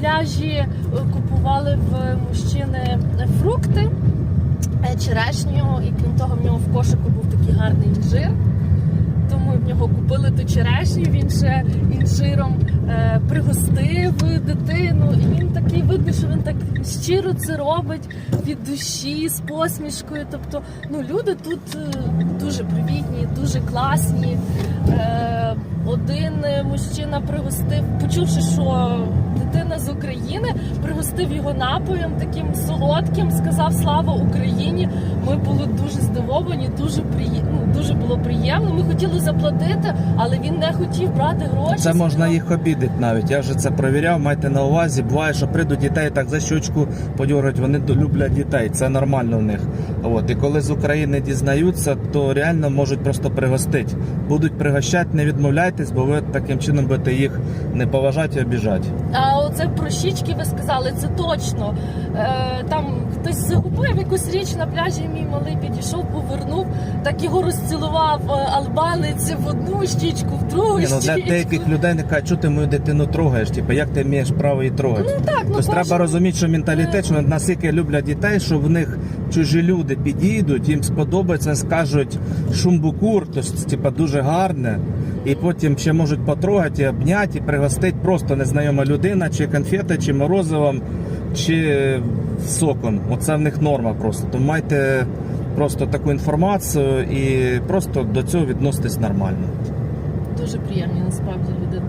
пляжі е, купували в мужчини фрукти, е, черешню, і крім того, в нього в кошику був такий гарний інжир. Тому в нього купили ту черешню, він ще інжиром е, пригостив дитину. І він такий видно, що він так щиро це робить від душі, з посмішкою. Тобто, ну люди тут дуже привітні, дуже класні. Один мужчина пригостив, почувши, що дитина з України, пригостив його напоєм таким солодким, сказав Слава Україні. Ми були дуже здивовані, дуже приємно, ну, дуже було приємно. Ми хотіли заплатити, але він не хотів брати гроші. Це можна їх обідати навіть. Я вже це провіряв. Майте на увазі. Буває, що прийдуть дітей так за щочку подьоргать. Вони люблять дітей. Це нормально в них. От і коли з України дізнаються, то реально можуть просто пригостити. Будуть пригощати, не відмовляйтесь, бо ви таким чином будете їх не поважати і обіжати. А оце про щічки ви сказали, це точно. Е, там хтось загубив якусь річ на пляжі. Мій малий підійшов, повернув, так його розцілував е, албанець в одну щічку, в другу Ні, ну для деяких людей не кажуть, що ти мою дитину трогаєш. Типу, як ти маєш право її трогати? Ну так, ну Тобто треба розуміти, що менталітет, що наскільки люблять дітей, що в них чужі люди підійдуть, їм сподобається, скажуть шумбукур, тобто типа дуже гарне, і потім ще можуть потрогати, і обняти, і пригостити просто незнайома людина, чи конфети, чи морозивом, чи соком. Оце в них норма просто. Тому майте просто таку інформацію і просто до цього відноситесь нормально. Дуже приємні насправді люди.